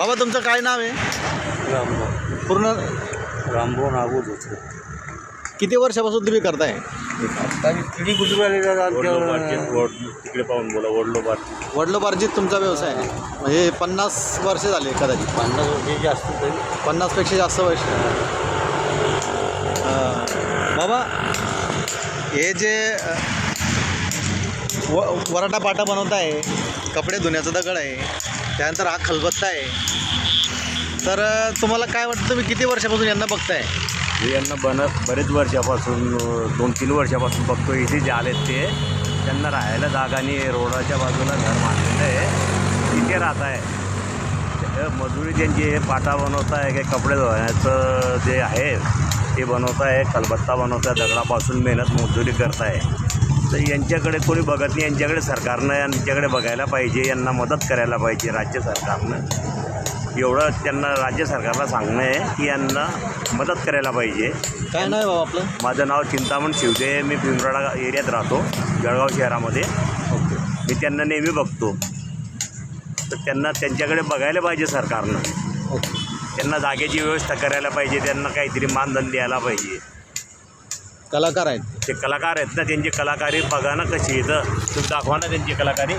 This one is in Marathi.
बाबा तुमचं काय नाव आहे? रामभाऊ. पूर्ण? रामभाऊ नागूच होते किती वर्षापासून तुम्ही करताय? किती कुठून आले तिकडे पाहून बोला वडलो वडिलोपार्जित तुमचा व्यवसाय आहे. म्हणजे पन्नास वर्ष झाले कदाचित. पन्नास वर्षे जास्त तरी. पन्नासपेक्षा जास्त वर्ष. अं, बाबा हे जे अं, व वराटा पाटा बनवत आहे कपडे धुण्याचा दगड आहे त्यानंतर हा खलबत्ता आहे. तर तुम्हाला काय वाटतं तुम्ही किती वर्षापासून यांना बघताय? हे यांना बन बरेच वर्षापासून दोन तीन वर्षापासून बघतो इथे जे आलेत ते त्यांना राहायला जागा आणि रोडाच्या बाजूला घर बांधलेलं आहे. तिथे राहत आहे. मजुरी त्यांची हे पाटा बनवत आहे काही कपडे धुण्याचं जे आहे ते बनवत आहे कलबत्ता बनवत आहे. दगडापासून मेहनत मजुरी करत आहे. तर यांच्याकडे कोणी बघत नाही यांच्याकडे सरकारनं यांच्याकडे बघायला पाहिजे यांना मदत करायला पाहिजे राज्य सरकारनं. एवढं त्यांना राज्य सरकारला सांगणं आहे की यांना मदत करायला पाहिजे. काय नाही बाबा आपलं? माझं नाव चिंतामण शिवदे मी भीमराडा एरियात राहतो जळगाव शहरामध्ये. मी त्यांना नेहमी बघतो. तर त्यांना त्यांच्याकडे बघायला पाहिजे सरकारनं. त्यांना जागेची व्यवस्था करायला पाहिजे त्यांना काहीतरी मानधन द्यायला पाहिजे. कलाकार आहेत. ते कलाकार आहेत ना त्यांची कलाकारी बघा ना कशी इथं. तुम्ही दाखवा ना त्यांची कलाकारी.